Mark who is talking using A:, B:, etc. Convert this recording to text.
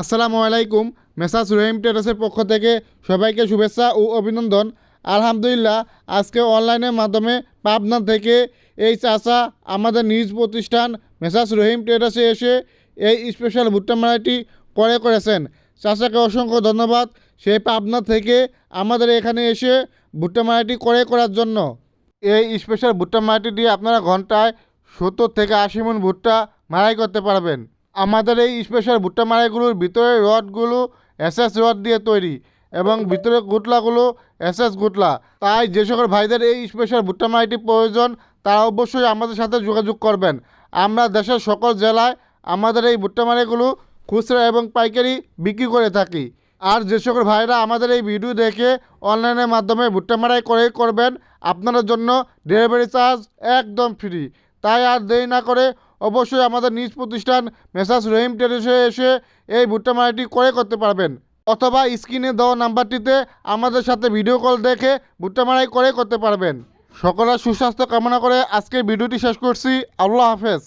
A: আসসালামু আলাইকুম। মেসাজ রহিম টেরাসের পক্ষ থেকে সবাইকে শুভেচ্ছা ও অভিনন্দন। আলহামদুলিল্লাহ, আজকে অনলাইনের মাধ্যমে পাবনা থেকে এই চাচা আমাদের নিজ প্রতিষ্ঠান মেসাজ রহিম টেরাসে এসে এই স্পেশাল ভুট্টা মারাটি করে করেছেন। চাষাকে অসংখ্য ধন্যবাদ সেই পাবনা থেকে আমাদের এখানে এসে ভুট্টা মারাটি করে করার জন্য। এই স্পেশাল ভুট্টা মারাটি দিয়ে আপনারা ঘন্টায় সত্তর থেকে আশি মন ভুট্টা মারাই করতে পারবেন। আমাদের এই স্পেশাল ভুট্টা মারাইগুলোর ভিতরে রডগুলো এসএস রড দিয়ে তৈরি এবং ভিতরে গুটলাগুলো এসএস গুটলা। তাই যে সকল ভাইদের এই স্পেশাল ভুট্টা মারাইটি প্রয়োজন, তারা অবশ্যই আমাদের সাথে যোগাযোগ করবেন। আমরা দেশের সকল জেলায় আমাদের এই ভুট্টা মারাইগুলো খুচরা এবং পাইকারি বিক্রি করে থাকি। আর যে সকল ভাইরা আমাদের এই ভিডিও দেখে অনলাইনের মাধ্যমে ভুট্টা মারাই করে করবেন, আপনাদের জন্য ডেলিভারি চার্জ একদম ফ্রি। তাই আর দেরি না করে অবশ্যই আমাদের নিজ প্রতিষ্ঠান মেসাজ রহিম টেরেসে এসে এই ভুট্টা মারাইটি করে করতে পারবেন। অথবা স্ক্রিনে দেওয়া নাম্বারটিতে আমাদের সাথে ভিডিও কল দেখে ভুট্টা মারাই করে করতে পারবেন। সকলের সুস্বাস্থ্য কামনা করে আজকের ভিডিওটি শেষ করছি। আল্লাহ হাফেজ।